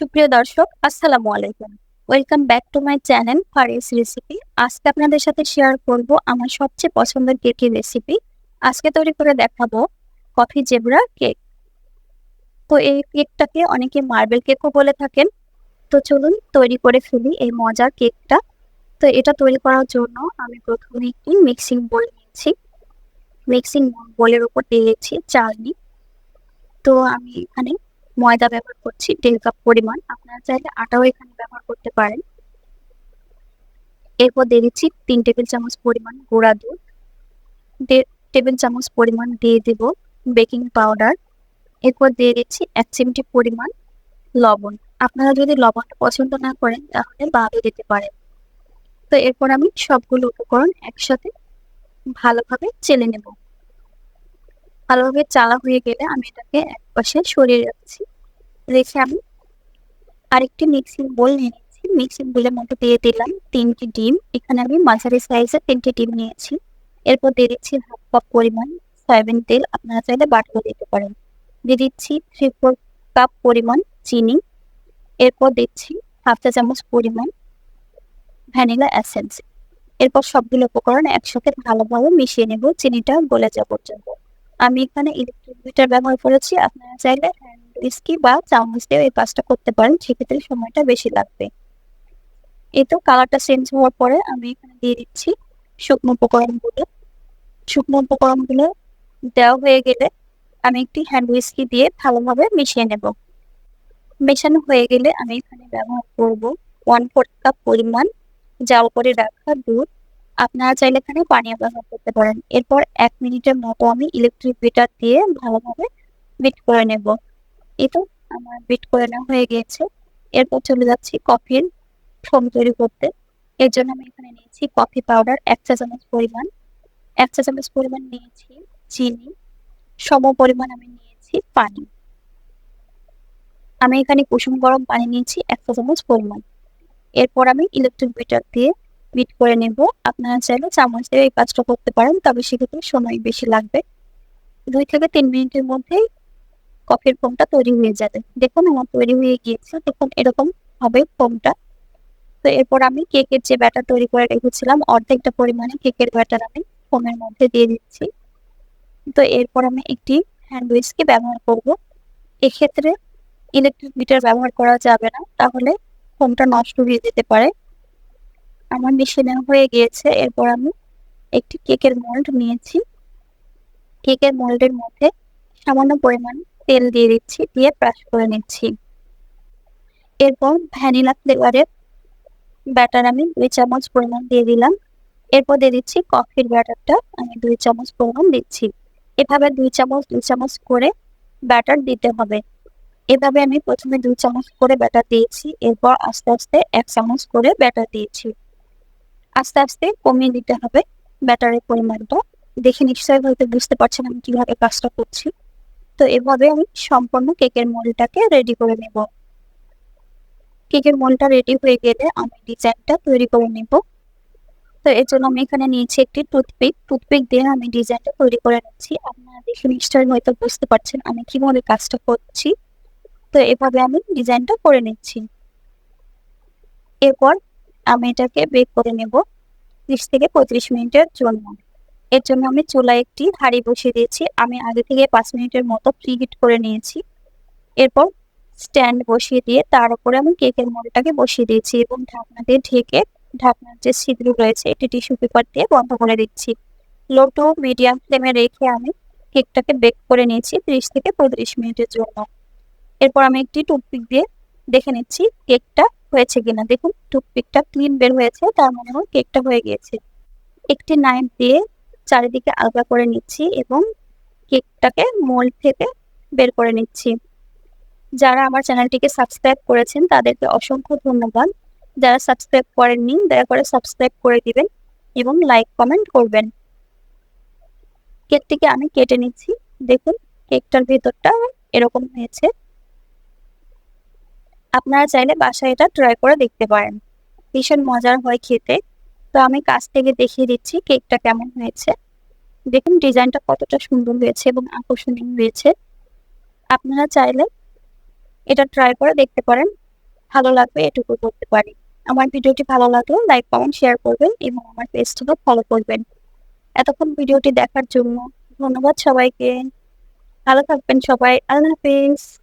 সুপ্রিয় দর্শক, আসসালামু আলাইকুম। Welcome back to my channel Faris recipe আজকে আপনাদের সাথে শেয়ার করব আমার সবচেয়ে পছন্দের কেকের রেসিপি আজকে তৈরি করে দেখাবো কফি জেবরা কেক তো এই কেকটাকে অনেকে মার্বেল কেকও বলে থাকেন। তো চলুন তৈরি করে ফেলি এই মজার কেকটা তো এটা তৈরি করার জন্য আমি প্রথমে একটি মিক্সিং বোল নিয়েছি। মিক্সিং বোলের উপর দিয়েছি চালনি। তো আমি এখানে ময়দা ব্যবহার করছি, দেড় কাপ পরিমাণ। আপনারা চাইলে আটাও এখানে ব্যবহার করতে পারেন। এরপর দিয়ে দিচ্ছি তিন টেবিল চামচ পরিমাণ গুঁড়া দুধ। দেড় টেবিল চামচ পরিমাণ দিয়ে দেব বেকিং পাউডার। এরপর দিয়ে দিচ্ছি এক চিমটি পরিমাণ লবণ। আপনারা যদি লবণটা পছন্দ না করেন, তাহলে বাদও দিতে পারেন। তো এরপর আমি সবগুলো উপকরণ একসাথে ভালোভাবে চেলে নেব। ভালোভাবে চালা হয়ে গেলে আমি এটাকে এক পাশে সরিয়ে রাখছি। রেখে আমি আরেকটি মিক্সিং বোল নিয়ে নিচ্ছি মিক্সিং বোলের মধ্যে দিয়ে দিলাম তিনটি ডিম। এখানে আমি মাঝারি সাইজের তিনটি ডিম নিয়েছি। এরপর দিয়ে দিচ্ছি হাফ কাপ পরিমাণ সয়াবিন তেল। আপনারা চাইলে বাটলে দিতে পারেন। দিয়ে দিচ্ছি থ্রি ফোর কাপ পরিমাণ চিনি। এরপর দিচ্ছি হাফ চা চামচ পরিমাণ ভ্যানিলা এসেন্স এরপর সবগুলো উপকরণ একসাথে ভালোভাবে মিশিয়ে নেব। চিনিটা গলে যাওয়া পর্যন্ত আমি এখানে ইলেকট্রিক বিটার ব্যবহার করেছি। আপনারা চাইলে উইস্কি বা চামচ দিয়ে এই কাজটা করতে পারেন, সেক্ষেত্রে সময়টা বেশি লাগবে। এই তো কালারটা চেঞ্জ হওয়ার পরে আমি এখানে দিয়ে দিচ্ছি শুকনো উপকরণগুলো। শুকনো উপকরণগুলো দেওয়া হয়ে গেলে আমি একটি হ্যান্ড উইস্কি দিয়ে ভালোভাবে মিশিয়ে নেব। মেশানো হয়ে গেলে আমি এখানে ব্যবহার করব ওয়ান ফোর কাপ পরিমাণ জাল করে রাখা দুধ। আপনারা চাইলে এখানে পানীয় ব্যবহার করতে পারেন। এরপর এক মিনিটের মতো আমি ইলেকট্রিক বিটার দিয়ে ভালোভাবে বিট করে নেব। এই তো আমার বিট করে নেওয়া হয়ে গিয়েছে। এরপর চলে যাচ্ছি কফির ফোম তৈরি করতে। এর জন্য আমি এখানে নিয়েছি কফি পাউডার এক চা চামচ পরিমাণ। এক চা চামচ পরিমাণ নিয়েছি চিনি। সম পরিমাণ আমি নিয়েছি পানি। আমি এখানে কুসুম গরম পানি নিয়েছি এক চা চামচ পরিমাণ। এরপর আমি ইলেকট্রিক বিটার দিয়ে বিট করে নেব। আপনারা চাইলে চামচ এই কাজটা করতে পারেন, তবে সেক্ষেত্রে সময় বেশি লাগবে। দুই থেকে তিন মিনিটের মধ্যেই কফির ফোমটা তৈরি হয়ে যাবে। দেখুন, আমার তৈরি হয়ে গিয়েছে। দেখুন, এরকম হবে ফোমটা। তো এরপর আমি কেকের যে ব্যাটার তৈরি করে রেখেছিলাম, অর্ধেকটা পরিমাণে কেকের ব্যাটার আমি ফোমের মধ্যে দিয়ে দিচ্ছি। তো এরপর আমি একটি হ্যান্ড উইস্কি ব্যবহার করব। এক্ষেত্রে ইলেকট্রিক মিটার ব্যবহার করা যাবে না। তাহলে ফোমটা নষ্ট হয়ে যেতে পারে। আমার মিশিয়ে হয়ে গিয়েছে। এরপর আমি একটি কেকের মোল্ড নিয়েছি। কেকের মোল্ডের মধ্যে সামান্য পরিমাণ তেল দিয়ে দিচ্ছি, দিয়ে ব্রাশ করে নিচ্ছি। এরপর ভ্যানিলা ফ্লেভারের ব্যাটার আমি দুই চামচ পরিমাণ দিয়ে দিলাম। এরপর দিয়ে দিচ্ছি কফির ব্যাটারটা আমি দুই চামচ পরিমাণ দিচ্ছি। এভাবে দুই চামচ দুই চামচ করে ব্যাটার দিতে হবে। এভাবে আমি প্রথমে দুই চামচ করে ব্যাটার দিয়েছি, এরপর আস্তে আস্তে এক চামচ করে ব্যাটার দিয়েছি। আস্তে আস্তে কমিয়ে দিতে হবে ব্যাটারের পরিমাণটা। দেখে নিশ্চয়ই হয়তো বুঝতে পারছেন আমি কীভাবে কাজটা করছি। তো এভাবে আমি সম্পূর্ণ কেকের মোলটাকে রেডি করে নেব। কেকের মোলটা রেডি হয়ে গেলে আমি ডিজাইনটা তৈরি করে নেব। তো এর জন্য আমি এখানে নিয়েছি একটি টুথপিক টুথপিক দিয়ে আমি ডিজাইনটা তৈরি করে নিচ্ছি। আপনারা দেখে নিশ্চয়ই হয়তো বুঝতে পারছেন আমি কীভাবে কাজটা করছি। তো এভাবে আমি ডিজাইনটা করে নিচ্ছি। এরপর আমি এটাকে বেক করে নেব। ত্রিশ থেকে পঁয়ত্রিশ মিনিটের জন্য। এর জন্য আমি চুলায় একটি হাঁড়ি বসিয়ে দিয়েছি। আমি আগে থেকে পাঁচ মিনিটের মতো প্রি হিট করে নিয়েছি। এরপর স্ট্যান্ড বসিয়ে দিয়ে তার উপরে আমি কেকের মোলটাকে বসিয়ে দিয়েছি এবং ঢাকনা দিয়ে ঢেকে ঢাকনার যে ছিদ্র রয়েছে, এটি টিস্যু পেপার দিয়ে বন্ধ করে দিচ্ছি। লো টু মিডিয়াম ফ্লেমে রেখে আমি কেকটাকে বেক করে নিয়েছি ত্রিশ থেকে পঁয়ত্রিশ মিনিটের জন্য। এরপর আমি একটি টুথপিক দিয়ে দেখে নিচ্ছি কেকটা হয়েছে কিনা? দেখুন, টুথপিকটা ক্লিন বের হয়েছে, তার মানে হয় কেকটা হয়ে গিয়েছে। একটি নাইফ দিয়ে চারিদিকে আলগা করে নিচ্ছি এবং কেকটাকে মোল্ড থেকে বের করে নিচ্ছি। যারা আমার চ্যানেলটিকে সাবস্ক্রাইব করেছেন, তাদেরকে অসংখ্য ধন্যবাদ। যারা সাবস্ক্রাইব করেননি, দয়া করে সাবস্ক্রাইব করে দিবেন এবং লাইক কমেন্ট করবেন। কেকটিকে আমি কেটে নিচ্ছি। দেখুন কেকটার ভেতরটা এরকম হয়েছে। আপনারা চাইলে বাসায় এটা ট্রাই করে দেখতে পারেন। ভীষণ মজার হয় খেতে। তো আমি কাছ থেকে দেখিয়ে দিচ্ছি কেকটা কেমন হয়েছে। দেখুন, ডিজাইনটা কতটা সুন্দর হয়েছে এবং আকর্ষণীয় হয়েছে। আপনারা চাইলে এটা ট্রাই করে দেখতে পারেন। ভালো লাগবে এটুকু করতে পারি। আমার ভিডিওটি ভালো লাগলে লাইক কমেন্ট শেয়ার করবেন এবং আমার পেজটিকে ফলো করবেন। এতক্ষণ ভিডিওটি দেখার জন্য ধন্যবাদ সবাইকে। ভালো থাকবেন সবাই। আল্লাহ হাফিজ।